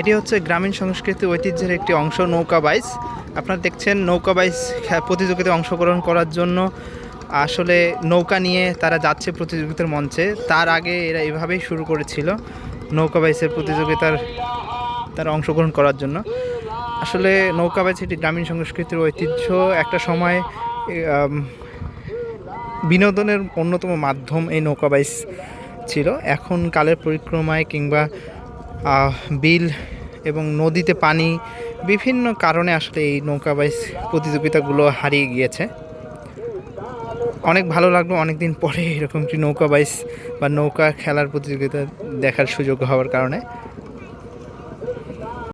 এটি হচ্ছে গ্রামীণ সংস্কৃতি ঐতিহ্যের একটি অংশ, নৌকা বাইস। আপনারা দেখছেন নৌকা বাইস প্রতিযোগিতায় অংশগ্রহণ করার জন্য আসলে নৌকা নিয়ে তারা যাচ্ছে প্রতিযোগিতার মঞ্চে। তার আগে এরা এভাবেই শুরু করেছিল, নৌকা বাইসের প্রতিযোগিতার, তারা অংশগ্রহণ করার জন্য। আসলে নৌকা বাইস এটি গ্রামীণ সংস্কৃতির ঐতিহ্য। একটা সময় বিনোদনের অন্যতম মাধ্যম এই নৌকা বাইস। ছিল। এখন কালের পরিক্রমায় কিংবা বিল এবং নদীতে পানি বিভিন্ন কারণে আসলে এই নৌকা বাইস প্রতিযোগিতাগুলো হারিয়ে গিয়েছে। অনেক ভালো লাগল অনেকদিন পরে এরকম কি নৌকা বাইস বা নৌকা খেলার প্রতিযোগিতা দেখার সুযোগ হওয়ার কারণে।